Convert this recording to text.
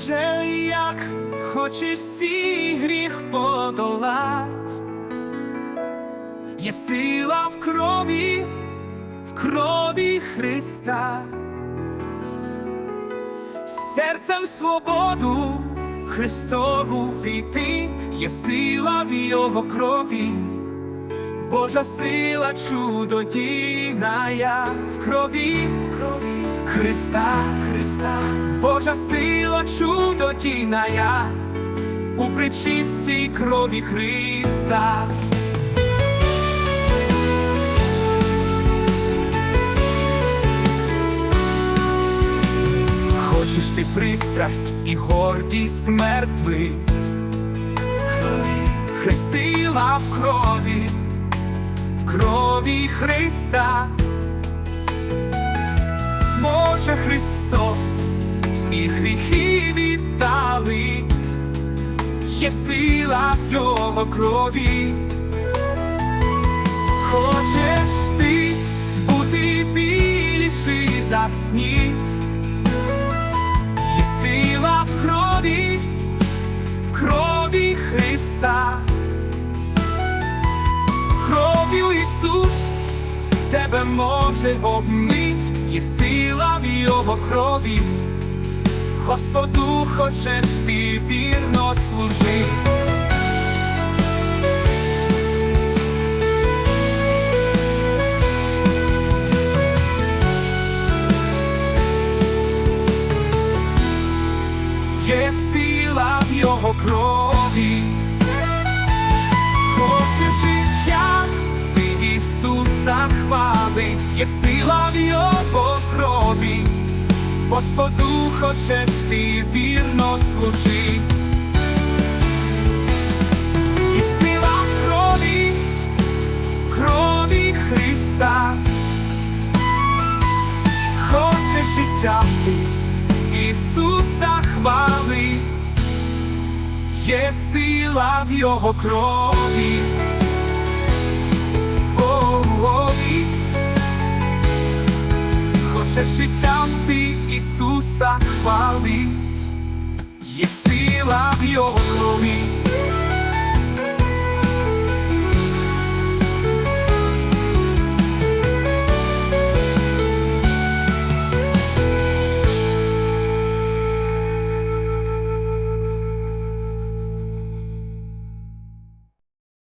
як хочеш свій гріх подолать, є сила в крові, в крові Христа, серцем свободу Христову війти, є сила в Його крові. Божа сила чудодійная в крові Христа, Христа, Божа сила чудодійная у причистій крові Христа. Хочеш ти пристрасть і гордість мертвить, Хай сила в крові, в крові Христа, може Христос всі гріхи віддалить, є сила в його крові. Хочеш ти бути більший за сніг, тебе може обмить, є сила в Його крові, Господу хочеш ти вірно служить. Є сила в його крові, Ісуса хвалить, є сила в його крові, Господу хочеш ти вірно служить. І сила в крові, крові Христа, хоче життя ти. Ісуса хвалить, є сила в Його крові. Хоче життям ти Ісуса хвалить, є сила в Його крові.